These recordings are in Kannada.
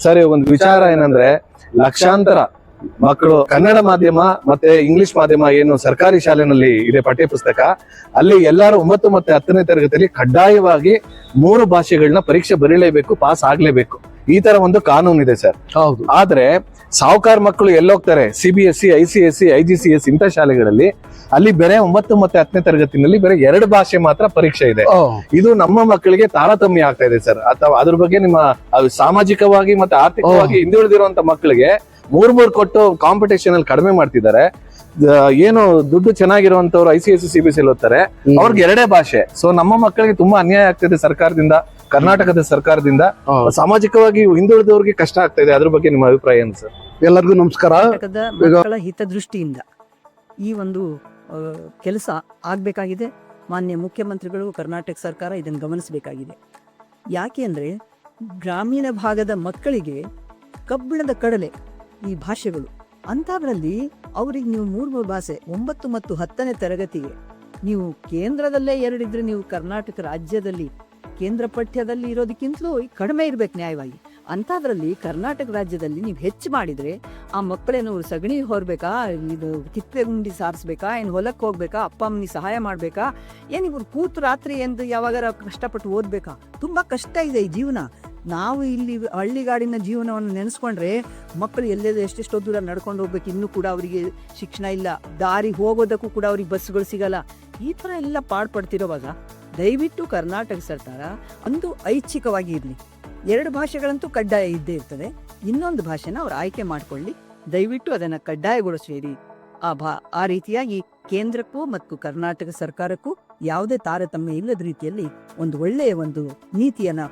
ಸರ್, ಒಂದು ವಿಚಾರ ಏನಂದ್ರೆ, ಲಕ್ಷಾಂತರ ಮಕ್ಕಳು ಕನ್ನಡ ಮಾಧ್ಯಮ ಮತ್ತೆ ಇಂಗ್ಲಿಷ್ ಮಾಧ್ಯಮ ಏನು ಸರ್ಕಾರಿ ಶಾಲೆನಲ್ಲಿ ಇದೆ ಪಠ್ಯ ಪುಸ್ತಕ ಅಲ್ಲಿ ಎಲ್ಲರೂ ಒಂಬತ್ತು ಮತ್ತೆ ಹತ್ತನೇ ತರಗತಿಯಲ್ಲಿ ಕಡ್ಡಾಯವಾಗಿ ಮೂರು ಭಾಷೆಗಳನ್ನ ಪರೀಕ್ಷೆ ಬರೀಲೇಬೇಕು, ಪಾಸ್ ಆಗ್ಲೇಬೇಕು. ಈ ತರ ಒಂದು ಕಾನೂನು ಇದೆ ಸರ್. ಹೌದು. ಆದ್ರೆ ಸಾವುಕಾರ ಮಕ್ಕಳು ಎಲ್ಲೋಗ್ತಾರೆ C B S C I C S C I G C S ಇಂಥ ಶಾಲೆಗಳಲ್ಲಿ ಅಲ್ಲಿ ಬೇರೆ ಒಂಬತ್ತು ಮತ್ತೆ ಹತ್ತನೇ ತರಗತಿನಲ್ಲಿ ಬೇರೆ ಎರಡು ಭಾಷೆ ಮಾತ್ರ ಪರೀಕ್ಷೆ ಇದೆ. ಇದು ನಮ್ಮ ಮಕ್ಕಳಿಗೆ ತಾರತಮ್ಯ ಆಗ್ತಾ ಇದೆ ಸರ್. ಅಥವಾ ಅದ್ರ ಬಗ್ಗೆ ನಿಮ್ಮ ಸಾಮಾಜಿಕವಾಗಿ ಮತ್ತೆ ಆರ್ಥಿಕವಾಗಿ ಹಿಂದುಳಿದಿರುವಂತ ಮಕ್ಕಳಿಗೆ ಮೂರ್ ಮೂರ್ ಕೊಟ್ಟು ಕಾಂಪಿಟೇಷನ್ ಅಲ್ಲಿ ಕಡಿಮೆ ಮಾಡ್ತಿದ್ದಾರೆ. ಏನು ದುಡ್ಡು ಚೆನ್ನಾಗಿರುವಂತವ್ರು I C S C B C ಓದ್ತಾರೆ. ಅವ್ರಿಗೆ ಎರಡೇ ಭಾಷೆ. ಸೊ ನಮ್ಮ ಮಕ್ಕಳಿಗೆ ತುಂಬಾ ಅನ್ಯಾಯ ಆಗ್ತಿದೆ ಸರ್ಕಾರದಿಂದ. ಕರ್ನಾಟಕದ ಸರ್ಕಾರದಿಂದ ಸಾಮಾಜಿಕವಾಗಿ ಹಿಂದುಳಿದವರಿಗೆ ಕಷ್ಟ ಆಗ್ತಾ ಇದೆ. ಅದ್ರ ಬಗ್ಗೆ ನಿಮ್ಮ ಅಭಿಪ್ರಾಯ ಏನು ಸರ್? ಎಲ್ಲರಿಗೂ ನಮಸ್ಕಾರ. ಮಕ್ಕಳ ಹಿತದೃಷ್ಟಿಯಿಂದ ಈ ಒಂದು ಕೆಲಸ ಆಗಬೇಕಾಗಿದೆ. ಮಾನ್ಯ ಮುಖ್ಯಮಂತ್ರಿಗಳು ಕರ್ನಾಟಕ ಸರ್ಕಾರ ಇದನ್ನು ಗಮನಿಸಬೇಕಾಗಿದೆ. ಯಾಕೆ ಅಂದರೆ ಗ್ರಾಮೀಣ ಭಾಗದ ಮಕ್ಕಳಿಗೆ ಕಬ್ಬಿಣದ ಕಡಲೆ ಈ ಭಾಷೆಗಳು. ಅಂಥದ್ರಲ್ಲಿ ಅವ್ರಿಗೆ ನೀವು ಮೂರು ಮೂರು ಭಾಷೆ ಒಂಬತ್ತು ಮತ್ತು ಹತ್ತನೇ ತರಗತಿಗೆ ನೀವು ಕೇಂದ್ರದಲ್ಲೇ ಎರಡಿದ್ರೆ ನೀವು ಕರ್ನಾಟಕ ರಾಜ್ಯದಲ್ಲಿ ಕೇಂದ್ರ ಪಠ್ಯದಲ್ಲಿ ಇರೋದಕ್ಕಿಂತಲೂ ಕಡಿಮೆ ಇರಬೇಕು ನ್ಯಾಯವಾಗಿ. ಅಂಥದ್ರಲ್ಲಿ ಕರ್ನಾಟಕ ರಾಜ್ಯದಲ್ಲಿ ನೀವು ಹೆಚ್ಚು ಮಾಡಿದರೆ ಆ ಮಕ್ಕಳೇನು ಸಗಣಿ ಹೊರಬೇಕಾ, ಇದು ಕಿತ್ತೆ ಗುಂಡಿ ಸಾರಿಸ್ಬೇಕಾ, ಏನು ಹೊಲಕ್ಕೆ ಹೋಗ್ಬೇಕಾ, ಅಪ್ಪ ಅಮ್ಮನಿಗೆ ಸಹಾಯ ಮಾಡಬೇಕಾ, ಏನು ಇವ್ರು ಕೂತು ರಾತ್ರಿ ಎಂದು ಯಾವಾಗಾರ ಕಷ್ಟಪಟ್ಟು ಓದಬೇಕಾ? ತುಂಬ ಕಷ್ಟ ಇದೆ ಈ ಜೀವನ. ನಾವು ಇಲ್ಲಿ ಹಳ್ಳಿಗಾಡಿನ ಜೀವನವನ್ನು ನೆನೆಸ್ಕೊಂಡ್ರೆ ಮಕ್ಕಳು ಎಲ್ಲೆಲ್ಲ ಎಷ್ಟೆಷ್ಟೋ ದೂರ ನಡ್ಕೊಂಡು ಹೋಗ್ಬೇಕು, ಇನ್ನೂ ಕೂಡ ಅವರಿಗೆ ಶಿಕ್ಷಣ ಇಲ್ಲ. ದಾರಿ ಹೋಗೋದಕ್ಕೂ ಕೂಡ ಅವ್ರಿಗೆ ಬಸ್ಗಳು ಸಿಗಲ್ಲ. ಈ ಥರ ಎಲ್ಲ ಪಾಡ್ಪಡ್ತಿರೋವಾಗ ದಯವಿಟ್ಟು ಕರ್ನಾಟಕ ಸರ್ಕಾರ ಅಂದು ಐಚ್ಛಿಕವಾಗಿ ಇರಲಿ. ಎರಡು ಭಾಷೆಗಳಂತೂ ಕಡ್ಡಾಯ ಇದ್ದೇ ಇರ್ತದೆ. ಇನ್ನೊಂದು ಭಾಷೆನ ಅವ್ರು ಆಯ್ಕೆ ಮಾಡಿಕೊಳ್ಳಿ. ದಯವಿಟ್ಟು ಅದನ್ನು ಕಡ್ಡಾಯಗೊಳಿಸಿರಿ ಆ ಭಾ, ಆ ರೀತಿಯಾಗಿ ಕೇಂದ್ರಕ್ಕೂ ಮತ್ತು ಕರ್ನಾಟಕ ಸರ್ಕಾರಕ್ಕೂ ಯಾವುದೇ ತಾರತಮ್ಯ ಇಲ್ಲದ ರೀತಿಯಲ್ಲಿ ಒಂದು ಒಳ್ಳೆಯ ಒಂದು ನೀತಿಯನ್ನು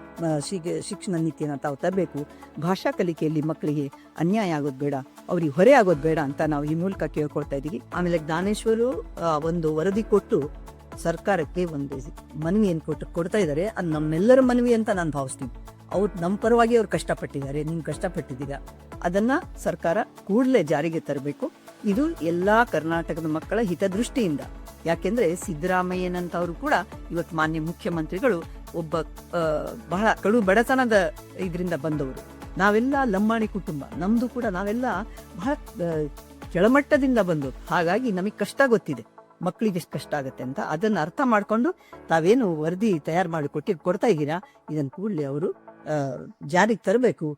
ಶಿಕ್ಷಣ ನೀತಿಯನ್ನು ತಾವು ತರಬೇಕು. ಭಾಷಾ ಕಲಿಕೆಯಲ್ಲಿ ಮಕ್ಕಳಿಗೆ ಅನ್ಯಾಯ ಆಗೋದು ಬೇಡ. ಅವ್ರಿಗೆ ಹೊರೆ ಆಗೋದು ಬೇಡ ಅಂತ ನಾವು ಈ ಮೂಲಕ ಕೇಳ್ಕೊಳ್ತಾ ಇದ್ದೀವಿ. ಆಮೇಲೆ ಜ್ಞಾನೇಶ್ವರು ಒಂದು ವರದಿ ಕೊಟ್ಟು ಸರ್ಕಾರಕ್ಕೆ ಒಂದು ಮನವಿ ಏನು ಕೊಟ್ಟು ಕೊಡ್ತಾ ಇದ್ದಾರೆ. ಅದು ನಮ್ಮೆಲ್ಲರ ಮನವಿ ಅಂತ ನಾನು ಭಾವಿಸ್ತೀನಿ. ಅವ್ರು ನಮ್ಮ ಪರವಾಗಿ ಅವ್ರು ಕಷ್ಟಪಟ್ಟಿದ್ದಾರೆ. ನೀವು ಕಷ್ಟಪಟ್ಟಿದ್ದೀರ? ಅದನ್ನ ಸರ್ಕಾರ ಕೂಡಲೇ ಜಾರಿಗೆ ತರಬೇಕು. ಇದು ಎಲ್ಲಾ ಕರ್ನಾಟಕದ ಮಕ್ಕಳ ಹಿತದೃಷ್ಟಿಯಿಂದ. ಯಾಕೆಂದ್ರೆ ಸಿದ್ದರಾಮಯ್ಯನಂತವರು ಕೂಡ ಇವತ್ತು ಮಾನ್ಯ ಮುಖ್ಯಮಂತ್ರಿಗಳು ಒಬ್ಬ ಬಹಳ ಕಡು ಬಡತನದ ಇದರಿಂದ ಬಂದವರು. ನಾವೆಲ್ಲ ಲಂಬಾಣಿ ಕುಟುಂಬ. ನಮ್ದು ಕೂಡ ನಾವೆಲ್ಲ ಬಹಳ ಕೆಳಮಟ್ಟದಿಂದ ಬಂದವರು. ಹಾಗಾಗಿ ನಮಗೆ ಕಷ್ಟ ಗೊತ್ತಿದೆ. ಮಕ್ಕಳಿಗೆ ಎಷ್ಟು ಕಷ್ಟ ಆಗುತ್ತೆ ಅಂತ ಅದನ್ನ ಅರ್ಥ ಮಾಡ್ಕೊಂಡು ತಾವೇನು ವರದಿ ತಯಾರು ಮಾಡಿ ಕೊಟ್ಟಿ ಕೊಡ್ತಾ ಇದ್ದೀರಾ, ಇದನ್ನು ಕೂಡಲೇ ಅವರು ಜಾರಿಗೆ ತರಬೇಕು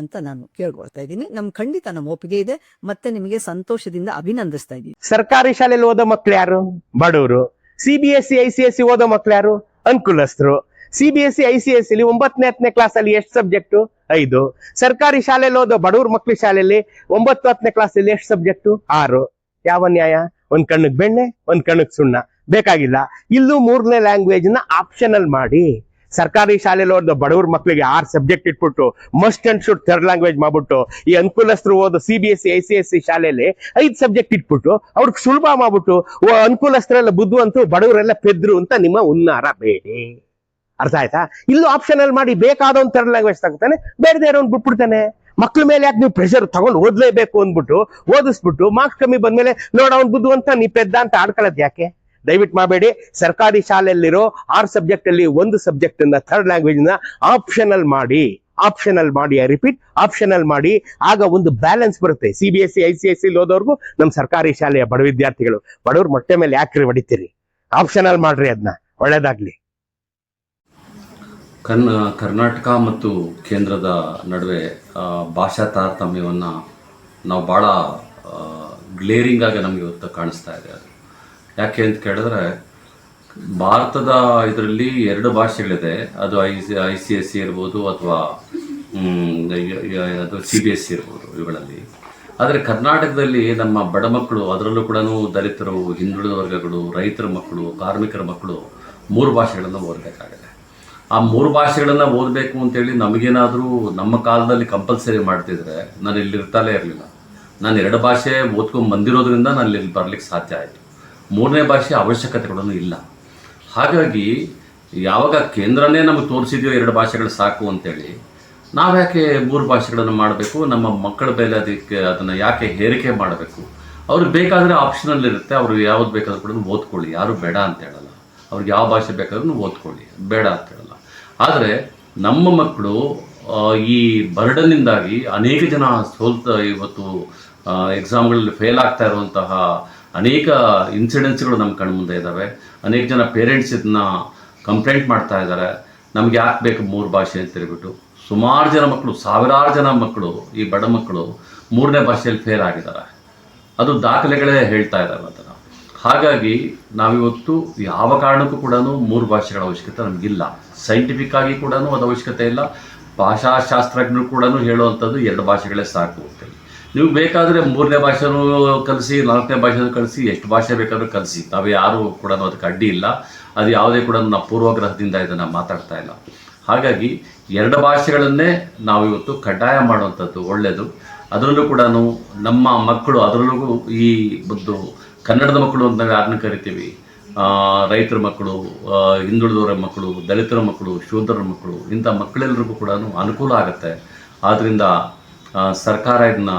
ಅಂತ ನಾನು ಕೇಳ್ಕೊಳ್ತಾ ಇದ್ದೀನಿ. ನಮ್ ಖಂಡಿತ ನಮ್ಮ ಒಪ್ಪಿಗೆ ಇದೆ. ಮತ್ತೆ ನಿಮಗೆ ಸಂತೋಷದಿಂದ ಅಭಿನಂದಿಸ್ತಾ ಇದ್ದೀನಿ. ಸರ್ಕಾರಿ ಶಾಲೆಯಲ್ಲಿ ಓದೋ ಮಕ್ಳು ಯಾರು? ಬಡವರು. C B S C I C C ಓದೋ ಮಕ್ಳು ಯಾರು? ಅನುಕೂಲಸ್ಥರು. C B S C I C S C ಒಂಬತ್ತನೇ, ಹತ್ತನೇ ಕ್ಲಾಸ್ ಅಲ್ಲಿ ಎಷ್ಟು ಸಬ್ಜೆಕ್ಟ್ ಐದು. ಸರ್ಕಾರಿ ಶಾಲೆಯಲ್ಲಿ ಓದೋ ಬಡವ್ರ ಮಕ್ಳ ಶಾಲೆಯಲ್ಲಿ ಒಂಬತ್ತು, ಹತ್ತನೇ ಕ್ಲಾಸ್ ಅಲ್ಲಿ ಎಷ್ಟು ಸಬ್ಜೆಕ್ಟ್ ಆರು. ಯಾವ ನ್ಯಾಯ ಒಂದ್ ಕಣ್ಣಿಗೆ ಬೆಣ್ಣೆ, ಒಂದ್ ಕಣ್ಣಕ್ ಸುಣ್ಣ. ಬೇಕಾಗಿಲ್ಲ. ಇಲ್ಲೂ ಮೂರನೇ ಲ್ಯಾಂಗ್ವೇಜ್ನ ಆಪ್ಷನಲ್ ಮಾಡಿ. ಸರ್ಕಾರಿ ಶಾಲೆಯಲ್ಲಿ ಓದೋ ಬಡವ್ರ ಮಕ್ಕಳಿಗೆ ಆರ್ ಸಬ್ಜೆಕ್ಟ್ ಇಟ್ಬಿಟ್ಟು must and should third language ಮಾಡ್ಬಿಟ್ಟು, ಈ ಅನುಕೂಲಸ್ಥರು ಓದೋ C B S C I C S C ಶಾಲೆಯಲ್ಲಿ ಐದ್ ಸಬ್ಜೆಕ್ಟ್ ಇಟ್ಬಿಟ್ಟು, ಅವ್ರಿಗೆ ಸುಲಭ ಮಾಡ್ಬಿಟ್ಟು ಅನುಕೂಲಸ್ಥರೆಲ್ಲ ಬುದ್ಧಿವಂತು ಬಡವರೆಲ್ಲ ಪೆದ್ರು ಅಂತ ನಿಮ್ಮ ಉನ್ನಾರ ಬೇಡಿ. ಅರ್ಥ ಆಯ್ತಾ? ಇಲ್ಲೂ ಆಪ್ಷನಲ್ ಮಾಡಿ ಬೇಕಾದ ಒಂದು ಥರ್ಡ್ ಲ್ಯಾಂಗ್ವೇಜ್ ತಗೋತಾನೆ ಬೇಡದೇ ಇರೋನ್ ಬಿಟ್ಬಿಡ್ತಾನೆ. ಮಕ್ಳ ಮೇಲೆ ಯಾಕೆ ನೀವು ಪ್ರೆಷರ್ ತಗೊಂಡು ಓದ್ಲೇಬೇಕು ಅಂದ್ಬಿಟ್ಟು, ಓದಿಸ್ಬಿಟ್ಟು ಮಾರ್ಕ್ಸ್ ಕಮ್ಮಿ ಬಂದ್ಮೇಲೆ, ನೋಡ ಅವ್ನು ಬುದ್ಧು ಅಂತ ನೀ ಪೆದ್ದ ಅಂತ ಆಡ್ಕೊಳ್ಳೋದು ಯಾಕೆ? ದಯವಿಟ್ಟು ಮಾಡಬೇಡಿ, ಸರ್ಕಾರಿ ಶಾಲೆಯಲ್ಲಿರೋ ಆರ್ ಸಬ್ಜೆಕ್ಟ್ ಅಲ್ಲಿ ಒಂದು ಸಬ್ಜೆಕ್ಟ್ ಥರ್ಡ್ ಲ್ಯಾಂಗ್ವೇಜ್ನ ಆಪ್ಷನಲ್ ಮಾಡಿ ಆಪ್ಷನಲ್ ಮಾಡಿ ಐ ರಿಪೀಟ್ ಆಪ್ಷನಲ್ ಮಾಡಿ, ಆಗ ಒಂದು ಬ್ಯಾಲೆನ್ಸ್ ಬರುತ್ತೆ. C B S C I C S C ಓದೋರ್ಗು ನಮ್ಮ ಸರ್ಕಾರಿ ಶಾಲೆಯ ಬಡ ವಿದ್ಯಾರ್ಥಿಗಳು. ಬಡವ್ರ ಮೊಟ್ಟೆ ಮೇಲೆ ಯಾಕೆ ಹೊಡಿತೀರಿ? ಆಪ್ಷನಲ್ ಮಾಡ್ರಿ ಅದನ್ನ ಒಳ್ಳೇದಾಗ್ಲಿ. ಕರ್ನ, ಕರ್ನಾಟಕ ಮತ್ತು ಕೇಂದ್ರದ ನಡುವೆ ಭಾಷಾ ತಾರತಮ್ಯವನ್ನು ನಾವು ಭಾಳ ಗ್ಲೇರಿಂಗ್ ಆಗಿ ನಮಗೆ ಇವತ್ತು ಕಾಣಿಸ್ತಾ ಇದೆ ಅದು. ಯಾಕೆ ಅಂತ ಕೇಳಿದ್ರೆ, ಭಾರತದ ಇದರಲ್ಲಿ ಎರಡು ಭಾಷೆಗಳಿದೆ. ಅದು I C I C S C ಇರ್ಬೋದು ಅಥವಾ ಅದು ಸಿ ಬಿ ಎಸ್ ಸಿ ಇರ್ಬೋದು ಇವುಗಳಲ್ಲಿ. ಆದರೆ ಕರ್ನಾಟಕದಲ್ಲಿ ನಮ್ಮ ಬಡ ಮಕ್ಕಳು, ಅದರಲ್ಲೂ ಕೂಡ ದಲಿತರು, ಹಿಂದುಳಿದ ವರ್ಗಗಳು, ರೈತರ ಮಕ್ಕಳು, ಕಾರ್ಮಿಕರ ಮಕ್ಕಳು ಮೂರು ಭಾಷೆಗಳನ್ನು ಓದಬೇಕಾಗಿದೆ. ಆ ಮೂರು ಭಾಷೆಗಳನ್ನು ಓದಬೇಕು ಅಂತೇಳಿ ನಮಗೇನಾದರೂ ನಮ್ಮ ಕಾಲದಲ್ಲಿ ಕಂಪಲ್ಸರಿ ಮಾಡ್ತಿದ್ರೆ ನಾನು ಇಲ್ಲಿ ಇರ್ತಾಲೇ ಇರಲಿಲ್ಲ. ನಾನು ಎರಡು ಭಾಷೆ ಓದ್ಕೊಂಡು ಬಂದಿರೋದ್ರಿಂದ ನಾನು ಇಲ್ಲಿ ಬರ್ಲಿಕ್ಕೆ ಸಾಧ್ಯ ಆಯಿತು. ಮೂರನೇ ಭಾಷೆ ಅವಶ್ಯಕತೆಗಳನ್ನು ಇಲ್ಲ. ಹಾಗಾಗಿ ಯಾವಾಗ ಕೇಂದ್ರನೇ ನಮಗೆ ತೋರಿಸಿದ್ಯೋ ಎರಡು ಭಾಷೆಗಳು ಸಾಕು ಅಂತೇಳಿ ನಾವ್ಯಾಕೆ ಮೂರು ಭಾಷೆಗಳನ್ನು ಮಾಡಬೇಕು? ನಮ್ಮ ಮಕ್ಕಳ ಮೇಲೆ ಅದಕ್ಕೆ ಅದನ್ನು ಯಾಕೆ ಹೇರಿಕೆ ಮಾಡಬೇಕು? ಅವ್ರಿಗೆ ಬೇಕಾದರೆ ಆಪ್ಷನಲ್ ಇರುತ್ತೆ. ಅವರು ಯಾವ್ದು ಬೇಕಾದ್ರೂ ಕೂಡ ಓದ್ಕೊಳ್ಳಿ. ಯಾರು ಬೇಡ ಅಂತ ಹೇಳಲ್ಲ. ಅವ್ರಿಗೆ ಯಾವ ಭಾಷೆ ಬೇಕಾದ್ರೂ ಓದ್ಕೊಳ್ಳಿ. ಬೇಡ ಅಂತ ಹೇಳಲ್ಲ. ಆದರೆ ನಮ್ಮ ಮಕ್ಕಳು ಈ ಬರ್ಡನ್ನಿಂದಾಗಿ ಅನೇಕ ಜನ ಸೋಲ್ತ, ಇವತ್ತು ಎಕ್ಸಾಮ್ಗಳಲ್ಲಿ ಫೇಲ್ ಆಗ್ತಾ ಇರುವಂತಹ ಅನೇಕ ಇನ್ಸಿಡೆನ್ಸ್ಗಳು ನಮ್ಮ ಕಣ್ಮುಂದೆ ಇದ್ದಾವೆ. ಅನೇಕ ಜನ ಪೇರೆಂಟ್ಸ್ ಇದನ್ನ ಕಂಪ್ಲೇಂಟ್ ಮಾಡ್ತಾ ಇದ್ದಾರೆ. ನಮ್ಗೆ ಯಾಕೆ ಬೇಕು ಮೂರು ಭಾಷೆ ಅಂತ ಹೇಳ್ಬಿಟ್ಟು. ಸುಮಾರು ಜನ ಮಕ್ಕಳು, ಸಾವಿರಾರು ಜನ ಮಕ್ಕಳು, ಈ ಬಡ ಮಕ್ಕಳು ಮೂರನೇ ಭಾಷೆಯಲ್ಲಿ ಫೇಲ್ ಆಗಿದ್ದಾರೆ. ಅದು ದಾಖಲೆಗಳೇ ಹೇಳ್ತಾ ಇದ್ದಾವೆ ಅದನ್ನು ಹಾಗಾಗಿ ನಾವಿವತ್ತು ಯಾವ ಕಾರಣಕ್ಕೂ ಕೂಡ ಮೂರು ಭಾಷೆಗಳ ಅವಶ್ಯಕತೆ ನಮಗಿಲ್ಲ. ಸೈಂಟಿಫಿಕ್ ಆಗಿ ಕೂಡ ಅದು ಅವಶ್ಯಕತೆ ಇಲ್ಲ. ಭಾಷಾಶಾಸ್ತ್ರಜ್ಞರು ಕೂಡ ಹೇಳುವಂಥದ್ದು ಎರಡು ಭಾಷೆಗಳೇ ಸಾಕು ಅಂತೇಳಿ ನೀವು ಬೇಕಾದರೆ ಮೂರನೇ ಭಾಷೆನೂ ಕಲಿಸಿ, ನಾಲ್ಕನೇ ಭಾಷೆನೂ ಕಲಿಸಿ, ಎಷ್ಟು ಭಾಷೆ ಬೇಕಾದರೂ ಕಲಿಸಿ. ನಾವು ಯಾರು ಕೂಡ ಅದಕ್ಕೆ ಅಡ್ಡಿ ಇಲ್ಲ. ಅದು ಯಾವುದೇ ಕೂಡ ನಾವು ಪೂರ್ವಗ್ರಹದಿಂದ ಇದನ್ನು ಮಾತಾಡ್ತಾ ಇಲ್ಲ. ಹಾಗಾಗಿ ಎರಡು ಭಾಷೆಗಳನ್ನೇ ನಾವು ಇವತ್ತು ಕಡ್ಡಾಯ ಮಾಡುವಂಥದ್ದು ಒಳ್ಳೆಯದು ಅದರಲ್ಲೂ ಕೂಡ ನಮ್ಮ ಮಕ್ಕಳು, ಅದರಲ್ಲೂ ಈ ಒಂದು ಕನ್ನಡದ ಮಕ್ಕಳು ಅಂತ ನಾವು ಯಾರನ್ನ ಕರಿತೀವಿ? ರೈತರ ಮಕ್ಕಳು ಹಿಂದುಳಿದವರ ಮಕ್ಕಳು ದಲಿತರ ಮಕ್ಕಳು ಶೂದ್ರರ ಮಕ್ಕಳು ಇಂಥ ಮಕ್ಕಳೆಲ್ಲರಿಗೂ ಕೂಡ ಅನುಕೂಲ ಆಗುತ್ತೆ. ಆದ್ದರಿಂದ ಸರ್ಕಾರ ಇದನ್ನ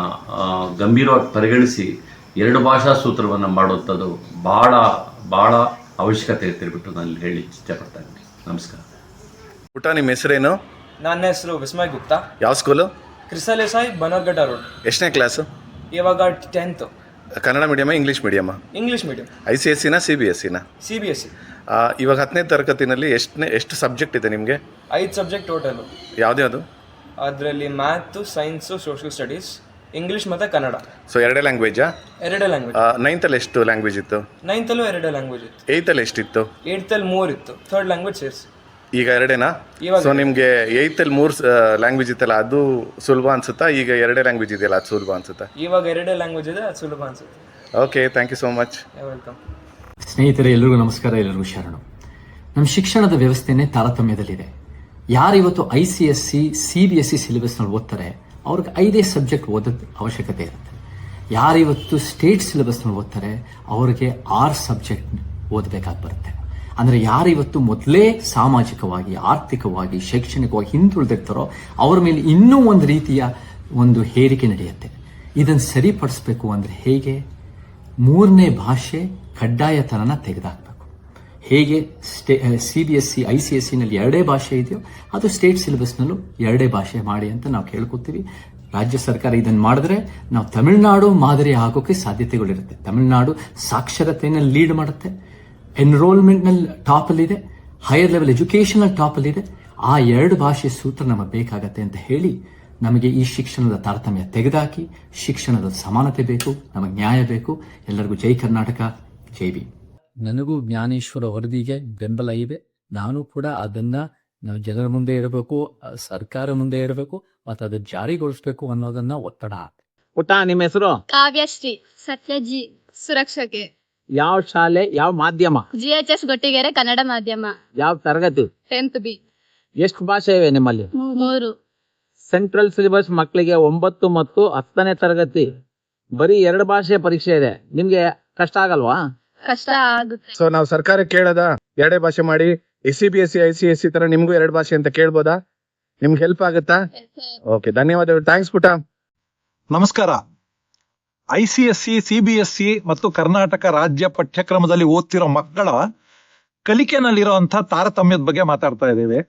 ಗಂಭೀರವಾಗಿ ಪರಿಗಣಿಸಿ ಎರಡು ಭಾಷಾ ಸೂತ್ರವನ್ನು ಮಾಡುವಂಥದ್ದು ಭಾಳ ಭಾಳ ಅವಶ್ಯಕತೆ ಇರ್ತಿರ್ಬಿಟ್ಟು ನಾನು ಇಲ್ಲಿ ಹೇಳಿ ಇಷ್ಟಪಡ್ತಾ ಇದ್ದೀನಿ. ನಮಸ್ಕಾರ. ಊಟ ನಿಮ್ಮ ಹೆಸರೇನು? ನನ್ನ ಹೆಸರು ವಿಸ್ಮಯ್ ಗುಪ್ತಾ. ಯಾವ ಸ್ಕೂಲು ಕ್ರಿಸಲ್ ಸಾಯಿ ಬನರ್ಘಟ್ಟ ರೋಡ್. ಎಷ್ಟನೇ ಕ್ಲಾಸು ಇವಾಗ ಟೆಂತ್ ಕನ್ನಡ ಮೀಡಿಯಮ English medium English medium I C S ಸಿನ ಸಿ ಬಿ ಎಸ್ ಸಿನ ಸಿ ಬಿ ಎಸ್ ಸಿ ಇವಾಗ ಹತ್ತನೇ ತರಗತಿನಲ್ಲಿ ಎಷ್ಟನೇ ಎಷ್ಟು ಸಬ್ಜೆಕ್ಟ್ ಇದೆ ನಿಮಗೆ? ಐದು ಸಬ್ಜೆಕ್ಟ್ ಟೋಟಲು ಯಾವ್ದ್ಯಾವುದು ಅದರಲ್ಲಿ math science social studies English ಮತ್ತು ಕನ್ನಡ. ಸೊ ಎರಡೇ ಲ್ಯಾಂಗ್ವೇಜಾ ಎರಡೇ ಲ್ಯಾಂಗ್ವೇಜ್ ನೈನ್ತಲ್ಲಿ ಎಷ್ಟು ಲ್ಯಾಂಗ್ವೇಜ್ ಇತ್ತು? ನೈನ್ತಲ್ಲೂ ಎರಡೇ ಲ್ಯಾಂಗ್ವೇಜ್ ಇತ್ತು. ಏಯ್ತಲ್ಲಿ ಎಷ್ಟಿತ್ತು? ಏಯ್ತಲ್ಲಿ ಮೂರು ಇತ್ತು. ಥರ್ಡ್ ಲ್ಯಾಂಗ್ವೇಜ್ ಸೇರಿಸಿ ಈಗ ಎರಡೇನಾ? ಸೊ ನಿಮಗೆ ಏಯ್ತಲ್ಲಿ ಮೂರು ಲ್ಯಾಂಗ್ವೇಜ್ ಇತ್ತಲ್ಲ ಅದು ಸುಲಭ ಅನ್ಸುತ್ತಾ? ಈಗ ಎರಡೇ ಲ್ಯಾಂಗ್ವೇಜ್ ಇದೆಯಲ್ಲ ಅದು ಸುಲಭ ಅನ್ಸುತ್ತಾ? ಇವಾಗ ಎರಡೇ ಲ್ಯಾಂಗ್ವೇಜ್ ಇದೆ ಅದು ಸುಲಭ ಅನ್ಸುತ್ತೆ. Okay thank you so much welcome ಸ್ನೇಹಿತರೆ ಎಲ್ಲರಿಗೂ ನಮಸ್ಕಾರ ಎಲ್ಲರಿಗೂ ಶರಣು. ನಮ್ಮ ಶಿಕ್ಷಣದ ವ್ಯವಸ್ಥೆನೇ ತಾರತಮ್ಯದಲ್ಲಿದೆ. ಯಾರಿವತ್ತು I C S C C B S C ಸಿಲೆಬಸ್ನಲ್ಲಿ ಓದ್ತಾರೆ ಅವ್ರಿಗೆ ಐದೇ ಸಬ್ಜೆಕ್ಟ್ ಓದೋದ್ ಅವಶ್ಯಕತೆ ಇರುತ್ತೆ. ಯಾರಿವತ್ತು ಸ್ಟೇಟ್ ಸಿಲೆಬಸ್ನಲ್ಲಿ ಓದ್ತಾರೆ ಅವ್ರಿಗೆ ಆರು ಸಬ್ಜೆಕ್ಟ್ ಓದಬೇಕಾಗಿ ಬರುತ್ತೆ. ಅಂದರೆ ಯಾರಿವತ್ತು ಮೊದಲೇ ಸಾಮಾಜಿಕವಾಗಿ, ಆರ್ಥಿಕವಾಗಿ, ಶೈಕ್ಷಣಿಕವಾಗಿ ಹಿಂದುಳಿದಿರ್ತಾರೋ ಅವ್ರ ಮೇಲೆ ಇನ್ನೂ ಒಂದು ರೀತಿಯ ಒಂದು ಹೇರಿಕೆ ನಡೆಯುತ್ತೆ. ಇದನ್ನು ಸರಿಪಡಿಸ್ಬೇಕು ಅಂದರೆ ಹೇಗೆ? ಮೂರನೇ ಭಾಷೆ ಕಡ್ಡಾಯತನನ ತೆಗೆದಾಕ್ಬೇಕು. ಹೇಗೆ stay C B S C I C S ಸಿನಲ್ಲಿ ಎರಡೇ ಭಾಷೆ ಇದೆಯೋ ಅದು ಸ್ಟೇಟ್ ಸಿಲೆಬಸ್ನಲ್ಲೂ ಎರಡೇ ಭಾಷೆ ಮಾಡಿ ಅಂತ ನಾವು ಕೇಳ್ಕೊತೀವಿ. ರಾಜ್ಯ ಸರ್ಕಾರ ಇದನ್ನು ಮಾಡಿದ್ರೆ ನಾವು ತಮಿಳುನಾಡು ಮಾದರಿ ಆಗೋಕೆ ಸಾಧ್ಯತೆಗಳಿರುತ್ತೆ. ತಮಿಳುನಾಡು ಸಾಕ್ಷರತೆಯನ್ನು ಲೀಡ್ ಮಾಡುತ್ತೆ. ಎನ್ರೋಲ್ಮೆಂಟ್ನಲ್ಲಿ ಟಾಪಲ್ಲಿದೆ ಹೈಯರ್ ಲೆವೆಲ್ ಎಜುಕೇಷನಲ್ ಟಾಪಲ್ಲಿದೆ ಆ ಎರಡು ಭಾಷೆ ಸೂತ್ರ ನಮಗೆ ಬೇಕಾಗತ್ತೆ ಅಂತ ಹೇಳಿ ನಮಗೆ ಈ ಶಿಕ್ಷಣದ ತಾರತಮ್ಯ ತೆಗೆದಾಕಿ ಶಿಕ್ಷಣದ ಸಮಾನತೆ ಬೇಕು ನಮಗೆ ನ್ಯಾಯ ಬೇಕು. ಎಲ್ಲರಿಗೂ ಜೈ ಕರ್ನಾಟಕ ಜೈ ಬಿ ನನಗೂ ಜ್ಞಾನೇಶ್ವರ ವರದಿಗೆ ಬೆಂಬಲ ಇದೆ. ನಾನು ಕೂಡ ಅದನ್ನ ನಾವು ಜನರ ಮುಂದೆ ಇರಬೇಕು ಸರ್ಕಾರ ಮುಂದೆ ಇರಬೇಕು ಮತ್ತೆ ಅದನ್ನ ಜಾರಿಗೊಳಿಸಬೇಕು ಅನ್ನೋದನ್ನ ಒತ್ತಡ ಹಾಕಿ ಪುಟ ನಿಮ್ಮ ಹೆಸರು? ಕಾವ್ಯಶ್ರೀ ಸತ್ಯಜಿ ಸುರಕ್ಷಕೆ. ಯಾವ ಶಾಲೆ ಯಾವ ಮಾಧ್ಯಮ? G H S Gottigere Kannada ಮಾಧ್ಯಮ ಯಾವ ತರಗತಿ? ಟೆಂತ್ ಬಿ ಎಷ್ಟು ಭಾಷೆ ಇವೆ ನಿಮ್ಮಲ್ಲಿ? ಮೂರು. ಸೆಂಟ್ರಲ್ ಸಿಲೆಬಸ್ ಮಕ್ಕಳಿಗೆ ಒಂಬತ್ತು ಮತ್ತು ಹತ್ತನೇ ತರಗತಿ. ಬರೀ ಎರಡು ಭಾಷೆ ಪರೀಕ್ಷೆ ಇದೆ. ನಿಮ್ಗೆ ಕಷ್ಟ ಆಗಲ್ವಾ? ಕಷ್ಟ ಆಗುತ್ತೆ. ಸೊ ನಾವು ಸರ್ಕಾರ ಕೇಳದ? ಎರಡೇ ಭಾಷೆ ಮಾಡಿ. S C B S C I C S C ತರ ನಿಮ್ಗೂ ಎರಡು ಭಾಷೆ ಅಂತ ಕೇಳ್ಬೋದಾ? ನಿಮ್ಗೆ ಹೆಲ್ಪ್ ಆಗುತ್ತಾ? ಓಕೆ ಧನ್ಯವಾದಗಳು. ಥ್ಯಾಂಕ್ಸ್ ಪುಟ ನಮಸ್ಕಾರ. I C S C C B S C ಮತ್ತು ಕರ್ನಾಟಕ ರಾಜ್ಯ ಪಠ್ಯಕ್ರಮದಲ್ಲಿ ಓದ್ತಿರೋ ಮಕ್ಕಳ ಕಲಿಕೆನಲ್ಲಿರುವಂತ ತಾರತಮ್ಯದ ಬಗ್ಗೆ ಮಾತಾಡ್ತಾ ಇದ್ದೇವೆ.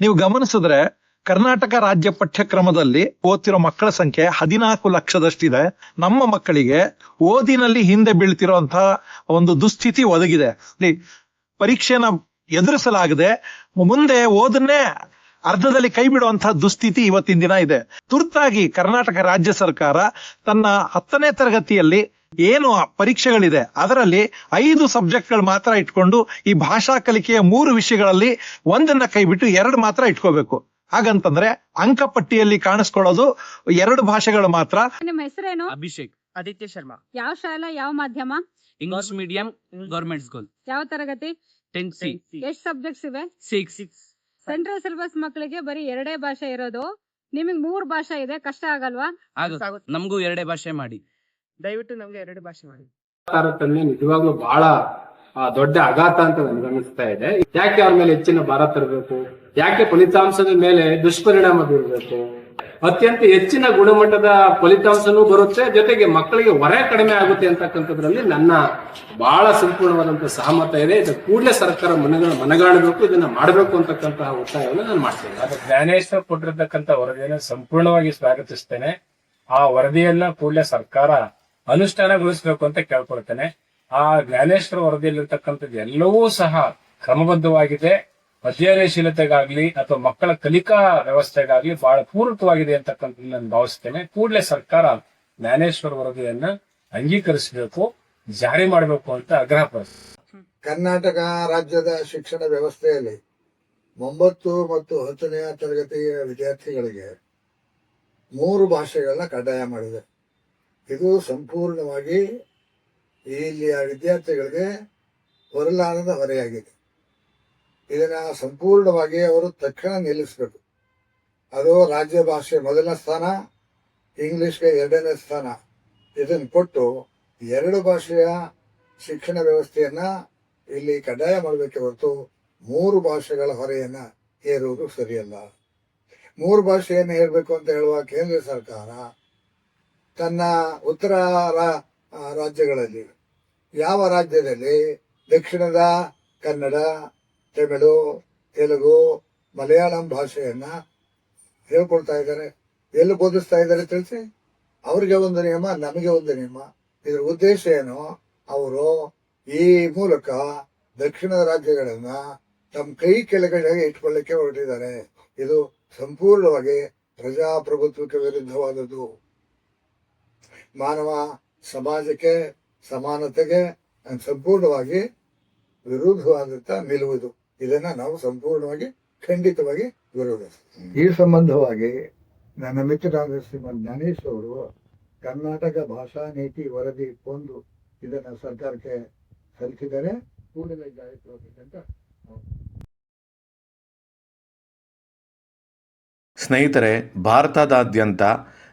ನೀವು ಗಮನಿಸಿದ್ರೆ ಕರ್ನಾಟಕ ರಾಜ್ಯ ಪಠ್ಯಕ್ರಮದಲ್ಲಿ ಓದ್ತಿರೋ ಮಕ್ಕಳ ಸಂಖ್ಯೆ ಹದಿನಾಲ್ಕು ಲಕ್ಷದಷ್ಟಿದೆ. ನಮ್ಮ ಮಕ್ಕಳಿಗೆ ಓದಿನಲ್ಲಿ ಹಿಂದೆ ಬೀಳ್ತಿರೋಂತಹ ಒಂದು ದುಸ್ಥಿತಿ ಒದಗಿದೆ. ಪರೀಕ್ಷೆನ ಎದುರಿಸಲಾಗದೆ ಮುಂದೆ ಓದನ್ನೇ ಅರ್ಧದಲ್ಲಿ ಕೈ ಬಿಡುವಂತಹ ದುಸ್ಥಿತಿ ಇವತ್ತಿನ ದಿನ ಇದೆ. ತುರ್ತಾಗಿ ಕರ್ನಾಟಕ ರಾಜ್ಯ ಸರ್ಕಾರ ತನ್ನ ಹತ್ತನೇ ತರಗತಿಯಲ್ಲಿ ಏನು ಪರೀಕ್ಷೆಗಳಿದೆ ಅದರಲ್ಲಿ ಐದು ಸಬ್ಜೆಕ್ಟ್ಗಳು ಮಾತ್ರ ಇಟ್ಕೊಂಡು ಈ ಭಾಷಾ ಕಲಿಕೆಯ ಮೂರು ವಿಷಯಗಳಲ್ಲಿ ಒಂದನ್ನ ಕೈ ಬಿಟ್ಟು ಎರಡು ಮಾತ್ರ ಇಟ್ಕೋಬೇಕು. ಹಾಗಂತಂದ್ರೆ ಅಂಕಪಟ್ಟಿಯಲ್ಲಿ ಕಾಣಿಸ್ಕೊಳ್ಳೋದು ಎರಡು ಭಾಷೆಗಳು ಮಾತ್ರ. ನಿಮ್ಮ ಹೆಸರೇನು? ಅಭಿಷೇಕ್. ಆದಿತ್ಯ ಶರ್ಮಾ. ಯಾವ ಶಾಲಾ ಯಾವ ಮಾಧ್ಯಮ? ಇಂಗ್ಲಿಷ್ ಮೀಡಿಯಂ ಗವರ್ಮೆಂಟ್ ಸ್ಕೂಲ್ ಯಾವ ತರಗತಿ? ಟೆಂತ್ ಸಿ ಎಷ್ಟು ಸಬ್ಜೆಕ್ಟ್ಸ್ ಇವೆ? ಸಿಕ್ಸ್ ಸೆಂಟ್ರಲ್ ಸಿಲೆಬಸ್ ಮಕ್ಕಳಿಗೆ ಬರೀ ಎರಡೇ ಭಾಷೆ ಇರೋದು. ನಿಮಗ್ ಮೂರ್ ಭಾಷೆ ಇದೆ ಕಷ್ಟ ಆಗಲ್ವಾ? ನಮಗೂ ಎರಡೇ ಭಾಷೆ ಮಾಡಿ. ದಯವಿಟ್ಟು ನಮಗೆ ಎರಡು ಭಾಷೆ ಮಾಡಿ. ತಾರತಮ್ಯ ನಿಜವಾಗ್ಲೂ ಬಹಳ ಆ, ದೊಡ್ಡ ಆಘಾತ ಅಂತ ನನಗನ್ನಿಸ್ತಾ ಇದೆ. ಯಾಕೆ ಅವ್ರ ಮೇಲೆ ಹೆಚ್ಚಿನ ಭಾರ ತರಬೇಕು? ಯಾಕೆ ಫಲಿತಾಂಶದ ಮೇಲೆ ದುಷ್ಪರಿಣಾಮ ಬೀರಬೇಕು? ಅತ್ಯಂತ ಹೆಚ್ಚಿನ ಗುಣಮಟ್ಟದ ಫಲಿತಾಂಶನೂ ಬರುತ್ತೆ. ಜೊತೆಗೆ ಮಕ್ಕಳಿಗೆ ಹೊರೆ ಕಡಿಮೆ ಆಗುತ್ತೆ ಅಂತಕ್ಕಂಥದ್ರಲ್ಲಿ ನನ್ನ ಬಹಳ ಸಂಪೂರ್ಣವಾದಂತಹ ಸಹಮತ ಇದೆ. ಇದು ಕೂಡಲೇ ಸರ್ಕಾರ ಮನಗ, ಮನಗಾಣಬೇಕು, ಇದನ್ನ ಮಾಡಬೇಕು ಅಂತಕ್ಕಂತಹ ಒತ್ತಾಯವನ್ನು ನಾನು ಮಾಡ್ತೇನೆ. ಅದು ಜ್ಞಾನೇಶ್ವರ್ ಕೊಟ್ಟಿರ್ತಕ್ಕಂಥ ವರದಿಯನ್ನು ಸಂಪೂರ್ಣವಾಗಿ ಸ್ವಾಗತಿಸ್ತೇನೆ. ಆ ವರದಿಯನ್ನ ಕೂಡಲೇ ಸರ್ಕಾರ ಅನುಷ್ಠಾನಗೊಳಿಸಬೇಕು ಅಂತ ಕೇಳ್ಕೊಳ್ತೇನೆ. ಆ ಜ್ಞಾನೇಶ್ವರ ವರದಿಯಲ್ಲಿರ್ತಕ್ಕಂಥದ್ದು ಎಲ್ಲವೂ ಸಹ ಕ್ರಮಬದ್ಧವಾಗಿದೆ. ಅಧ್ಯಯನಶೀಲತೆಗಾಗ್ಲಿ ಅಥವಾ ಮಕ್ಕಳ ಕಲಿಕಾ ವ್ಯವಸ್ಥೆಗಾಗ್ಲಿ ಬಹಳ ಪೂರಕವಾಗಿದೆ ಅಂತಕ್ಕಂಥದ್ದು ನಾನು ಭಾವಿಸ್ತೇನೆ. ಕೂಡಲೇ ಸರ್ಕಾರ ಜ್ಞಾನೇಶ್ವರ ವರದಿಯನ್ನ ಅಂಗೀಕರಿಸಬೇಕು, ಜಾರಿ ಮಾಡಬೇಕು ಅಂತ ಆಗ್ರಹ ಕರ್ನಾಟಕ ರಾಜ್ಯದ ಶಿಕ್ಷಣ ವ್ಯವಸ್ಥೆಯಲ್ಲಿ ಒಂಬತ್ತು ಮತ್ತು ಹತ್ತನೆಯ ತರಗತಿಯ ವಿದ್ಯಾರ್ಥಿಗಳಿಗೆ ಮೂರು ಭಾಷೆಗಳನ್ನ ಕಡ್ಡಾಯ ಮಾಡಿದೆ. ಇದು ಸಂಪೂರ್ಣವಾಗಿ ಇಲ್ಲಿಯ ವಿದ್ಯಾರ್ಥಿಗಳಿಗೆ ಹೊರಲಾರದ ಹೊರೆಯಾಗಿದೆ. ಇದನ್ನ ಸಂಪೂರ್ಣವಾಗಿ ಅವರು ತಕ್ಷಣ ನಿಲ್ಲಿಸಬೇಕು. ಅದು ರಾಜ್ಯ ಭಾಷೆ ಮೊದಲನೇ ಸ್ಥಾನ, ಇಂಗ್ಲೀಷ್ಗೆ ಎರಡನೇ ಸ್ಥಾನ. ಇದನ್ನು ಕೊಟ್ಟು ಎರಡು ಭಾಷೆಯ ಶಿಕ್ಷಣ ವ್ಯವಸ್ಥೆಯನ್ನ ಇಲ್ಲಿ ಕಡ್ಡಾಯ ಮಾಡಬೇಕೆ ಹೊರತು ಮೂರು ಭಾಷೆಗಳ ಹೊರೆಯನ್ನು ಹೇರುವುದು ಸರಿಯಲ್ಲ. ಮೂರು ಭಾಷೆಯನ್ನು ಹೇರಬೇಕು ಅಂತ ಹೇಳುವ ಕೇಂದ್ರ ಸರ್ಕಾರ ತನ್ನ ಉತ್ತರ ರಾಜ್ಯಗಳಲ್ಲಿ, ಯಾವ ರಾಜ್ಯದಲ್ಲಿ, ದಕ್ಷಿಣದ ಕನ್ನಡ ತಮಿಳು, ತೆಲುಗು, ಮಲಯಾಳಂ ಭಾಷೆಯನ್ನ ಹೇಳ್ಕೊಳ್ತಾ ಇದ್ದಾರೆ. ಎಲ್ಲಿ ಬೋಧಿಸ್ತಾ ಇದ್ದಾರೆ ತಿಳಿಸಿ? ಅವ್ರಿಗೆ ಒಂದು ನಿಯಮ, ನಮಗೆ ಒಂದು ನಿಯಮ. ಇದರ ಉದ್ದೇಶ ಏನು? ಅವರು ಈ ಮೂಲಕ ದಕ್ಷಿಣ ರಾಜ್ಯಗಳನ್ನ ತಮ್ಮ ಕೈ ಕೆಳಗಡೆ ಇಟ್ಕೊಳ್ಳಿಕ್ಕೆ ಹೊರಟಿದ್ದಾರೆ. ಇದು ಸಂಪೂರ್ಣವಾಗಿ ಪ್ರಜಾಪ್ರಭುತ್ವಕ್ಕೆ ವಿರುದ್ಧವಾದದ್ದು. ಮಾನವ ಸಮಾಜಕ್ಕೆ, ಸಮಾನತೆಗೆ, ಸಂಪೂರ್ಣವಾಗಿ ವಿರುದ್ಧವಾದಂತ ನಿಲ್ಲುವುದು ಇದನ್ನ ನಾವು ಸಂಪೂರ್ಣವಾಗಿ ಖಂಡಿತವಾಗಿ ವಿರೋಧಿಸ್ತೀವಿ. ಈ ಸಂಬಂಧವಾಗಿ ನನ್ನ ಮಿತ್ರರಾದ ಶ್ರೀಮನ್ ಜ್ಞಾನೇಶ್ ಅವರು ಕರ್ನಾಟಕ ಭಾಷಾ ನೀತಿ ವರದಿ ಕೊಂದು ಇದನ್ನ ಸರ್ಕಾರಕ್ಕೆ ಸಲ್ಲಿಸಿದರೆ ಕೂಡಲೇ ತರಬೇಕಂತ ಸ್ನೇಹಿತರೆ ಭಾರತದಾದ್ಯಂತ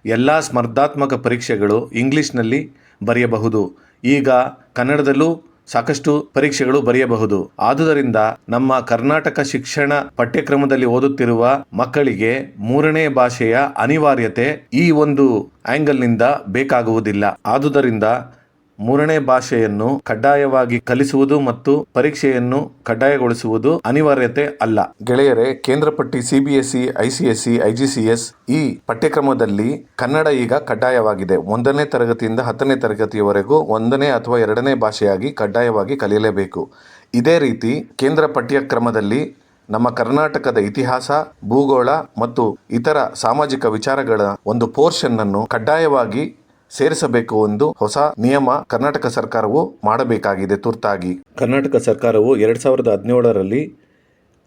ಎಲ್ಲ ಸ್ಪರ್ಧಾತ್ಮಕ ಪರೀಕ್ಷೆಗಳು ಇಂಗ್ಲಿಷ್ನಲ್ಲಿ ಬರೆಯಬಹುದು. ಈಗ ಕನ್ನಡದಲ್ಲೂ ಸಾಕಷ್ಟು ಪರೀಕ್ಷೆಗಳು ಬರೆಯಬಹುದು. ಆದುದರಿಂದ ನಮ್ಮ ಕರ್ನಾಟಕ ಶಿಕ್ಷಣ ಪಠ್ಯಕ್ರಮದಲ್ಲಿ ಓದುತ್ತಿರುವ ಮಕ್ಕಳಿಗೆ ಮೂರನೇ ಭಾಷೆಯ ಅನಿವಾರ್ಯತೆ ಈ ಒಂದು ಆಂಗಲ್ನಿಂದ ಬೇಕಾಗುವುದಿಲ್ಲ. ಆದುದರಿಂದ ಮೂರನೇ ಭಾಷೆಯನ್ನು ಕಡ್ಡಾಯವಾಗಿ ಕಲಿಸುವುದು ಮತ್ತು ಪರೀಕ್ಷೆಯನ್ನು ಕಡ್ಡಾಯಗೊಳಿಸುವುದು ಅನಿವಾರ್ಯತೆ ಅಲ್ಲ. ಗೆಳೆಯರೆ, ಕೇಂದ್ರ ಪಟ್ಟಿ ಸಿಬಿಎಸ್ಇ ಐಸಿಎಸ್ಇ ಐಜಿಸಿಎಸ್ ಈ ಪಠ್ಯಕ್ರಮದಲ್ಲಿ ಕನ್ನಡ ಈಗ ಕಡ್ಡಾಯವಾಗಿದೆ. ಒಂದನೇ ತರಗತಿಯಿಂದ ಹತ್ತನೇ ತರಗತಿಯವರೆಗೂ ಒಂದನೇ ಅಥವಾ ಎರಡನೇ ಭಾಷೆಯಾಗಿ ಕಡ್ಡಾಯವಾಗಿ ಕಲಿಯಲೇಬೇಕು. ಇದೇ ರೀತಿ ಕೇಂದ್ರ ಪಠ್ಯಕ್ರಮದಲ್ಲಿ ನಮ್ಮ ಕರ್ನಾಟಕದ ಇತಿಹಾಸ, ಭೂಗೋಳ ಮತ್ತು ಇತರ ಸಾಮಾಜಿಕ ವಿಚಾರಗಳ ಒಂದು ಪೋರ್ಷನ್ ಅನ್ನು ಕಡ್ಡಾಯವಾಗಿ ಸೇರಿಸಬೇಕು ಎಂದು ಹೊಸ ನಿಯಮ ಕರ್ನಾಟಕ ಸರ್ಕಾರವು ಮಾಡಬೇಕಾಗಿದೆ ತುರ್ತಾಗಿ. ಕರ್ನಾಟಕ ಸರ್ಕಾರವು ಎರಡು ಸಾವಿರದ ಹದಿನೇಳರಲ್ಲಿ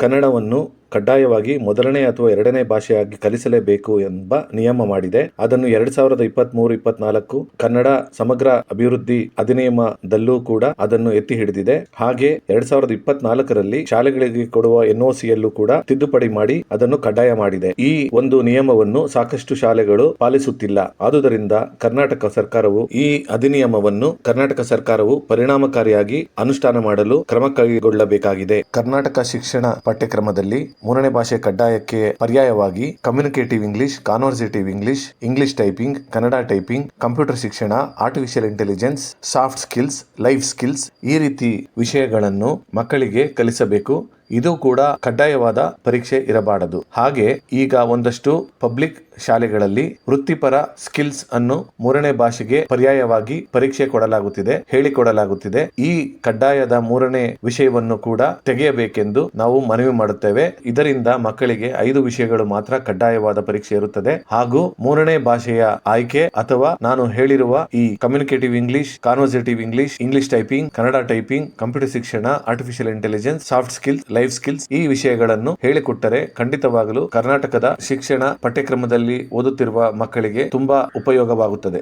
ಕನ್ನಡವನ್ನು ಕಡ್ಡಾಯವಾಗಿ ಮೊದಲನೇ ಅಥವಾ ಎರಡನೇ ಭಾಷೆಯಾಗಿ ಕಲಿಸಲೇಬೇಕು ಎಂಬ ನಿಯಮ ಮಾಡಿದೆ. ಅದನ್ನು ಎರಡ್ ಸಾವಿರದ ಇಪ್ಪತ್ತ್ ಮೂರು ಇಪ್ಪತ್ನಾಲ್ಕು ಕನ್ನಡ ಸಮಗ್ರ ಅಭಿವೃದ್ಧಿ ಅಧಿನಿಯಮದಲ್ಲೂ ಕೂಡ ಅದನ್ನು ಎತ್ತಿ ಹಿಡಿದಿದೆ. ಹಾಗೆ ಎರಡ್ ಸಾವಿರದ ಇಪ್ಪತ್ನಾಲ್ಕರಲ್ಲಿ ಶಾಲೆಗಳಿಗೆ ಕೊಡುವ ಎನ್ಒಸಿಯಲ್ಲೂ ಕೂಡ ತಿದ್ದುಪಡಿ ಮಾಡಿ ಅದನ್ನು ಕಡ್ಡಾಯ ಮಾಡಿದೆ. ಈ ಒಂದು ನಿಯಮವನ್ನು ಸಾಕಷ್ಟು ಶಾಲೆಗಳು ಪಾಲಿಸುತ್ತಿಲ್ಲ. ಆದುದರಿಂದ ಕರ್ನಾಟಕ ಸರ್ಕಾರವು ಈ ಅಧಿನಿಯಮವನ್ನು ಕರ್ನಾಟಕ ಸರ್ಕಾರವು ಪರಿಣಾಮಕಾರಿಯಾಗಿ ಅನುಷ್ಠಾನ ಮಾಡಲು ಕ್ರಮ ಕೈಗೊಳ್ಳಬೇಕಾಗಿದೆ. ಕರ್ನಾಟಕ ಶಿಕ್ಷಣ ಪಠ್ಯಕ್ರಮದಲ್ಲಿ ಮೂರನೇ ಭಾಷೆ ಕಡ್ಡಾಯಕ್ಕೆ ಪರ್ಯಾಯವಾಗಿ communicative English, conversative English English typing, Kannada typing, computer ಶಿಕ್ಷಣ, artificial intelligence, soft skills, life skills ಈ ರೀತಿ ವಿಷಯಗಳನ್ನು ಮಕ್ಕಳಿಗೆ ಕಲಿಸಬೇಕು. ಇದು ಕೂಡ ಕಡ್ಡಾಯವಾದ ಪರೀಕ್ಷೆ ಇರಬಾರದು. ಹಾಗೆ ಈಗ ಒಂದಷ್ಟು ಪಬ್ಲಿಕ್ ಶಾಲೆಗಳಲ್ಲಿ ವೃತ್ತಿಪರ ಸ್ಕಿಲ್ಸ್ ಅನ್ನು ಮೂರನೇ ಭಾಷೆಗೆ ಪರ್ಯಾಯವಾಗಿ ಪರೀಕ್ಷೆ ಕೊಡಲಾಗುತ್ತಿದೆ, ಹೇಳಿಕೊಡಲಾಗುತ್ತಿದೆ. ಈ ಕಡ್ಡಾಯದ ಮೂರನೇ ವಿಷಯವನ್ನು ಕೂಡ ತೆಗೆಯಬೇಕೆಂದು ನಾವು ಮನವಿ ಮಾಡುತ್ತೇವೆ. ಇದರಿಂದ ಮಕ್ಕಳಿಗೆ ಐದು ವಿಷಯಗಳು ಮಾತ್ರ ಕಡ್ಡಾಯವಾದ ಪರೀಕ್ಷೆ ಇರುತ್ತದೆ. ಹಾಗೂ ಮೂರನೇ ಭಾಷೆಯ ಆಯ್ಕೆ ಅಥವಾ ನಾನು ಹೇಳಿರುವ ಈ communicative English conversative English English typing Kannada typing computer ಶಿಕ್ಷಣ artificial intelligence soft skills life skills ಈ ವಿಷಯಗಳನ್ನು ಹೇಳಿಕೊಟ್ಟರೆ ಖಂಡಿತವಾಗಲು ಕರ್ನಾಟಕದ ಶಿಕ್ಷಣ ಪಠ್ಯಕ್ರಮದಲ್ಲಿ ಓದುತ್ತಿರುವ ಮಕ್ಕಳಿಗೆ ತುಂಬಾ ಉಪಯೋಗವಾಗುತ್ತದೆ.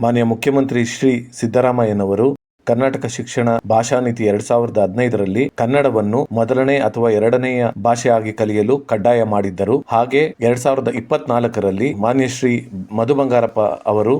ಮಾನ್ಯ ಮುಖ್ಯಮಂತ್ರಿ ಶ್ರೀ ಸಿದ್ದರಾಮಯ್ಯನವರು ಕರ್ನಾಟಕ ಶಿಕ್ಷಣ ಭಾಷಾ ನೀತಿ ಎರಡ್ ಸಾವಿರದ ಹದಿನೈದರಲ್ಲಿ ಕನ್ನಡವನ್ನು ಮೊದಲನೇ ಅಥವಾ ಎರಡನೆಯ ಭಾಷೆಯಾಗಿ ಕಲಿಯಲು ಕಡ್ಡಾಯ ಮಾಡಿದ್ದರು. ಹಾಗೆ ಎರಡ್ ಸಾವಿರದ ಇಪ್ಪತ್ನಾಲ್ಕರಲ್ಲಿ ಮಾನ್ಯ ಶ್ರೀ ಮಧು ಬಂಗಾರಪ್ಪ ಅವರು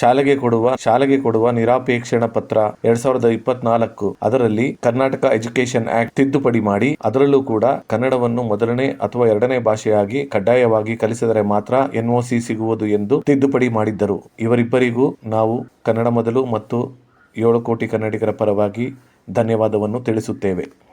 ಶಾಲೆಗೆ ಕೊಡುವ ಶಾಲೆಗೆ ಕೊಡುವ ನಿರಾಪೇಕ್ಷಣ ಪತ್ರ ಎರಡ್ ಸಾವಿರದ ಇಪ್ಪತ್ನಾಲ್ಕು ಅದರಲ್ಲಿ ಕರ್ನಾಟಕ ಎಜುಕೇಶನ್ ಆಕ್ಟ್ ತಿದ್ದುಪಡಿ ಮಾಡಿ, ಅದರಲ್ಲೂ ಕೂಡ ಕನ್ನಡವನ್ನು ಮೊದಲನೇ ಅಥವಾ ಎರಡನೇ ಭಾಷೆಯಾಗಿ ಕಡ್ಡಾಯವಾಗಿ ಕಲಿಸಿದರೆ ಮಾತ್ರ ಎನ್ಒಸಿ ಸಿಗುವುದು ಎಂದು ತಿದ್ದುಪಡಿ ಮಾಡಿದ್ದರು. ಇವರಿಬ್ಬರಿಗೂ ನಾವು ಕನ್ನಡ ಮೊದಲು ಮತ್ತು ಏಳು ಕೋಟಿ ಕನ್ನಡಿಗರ ಪರವಾಗಿ ಧನ್ಯವಾದವನ್ನು ತಿಳಿಸುತ್ತೇವೆ.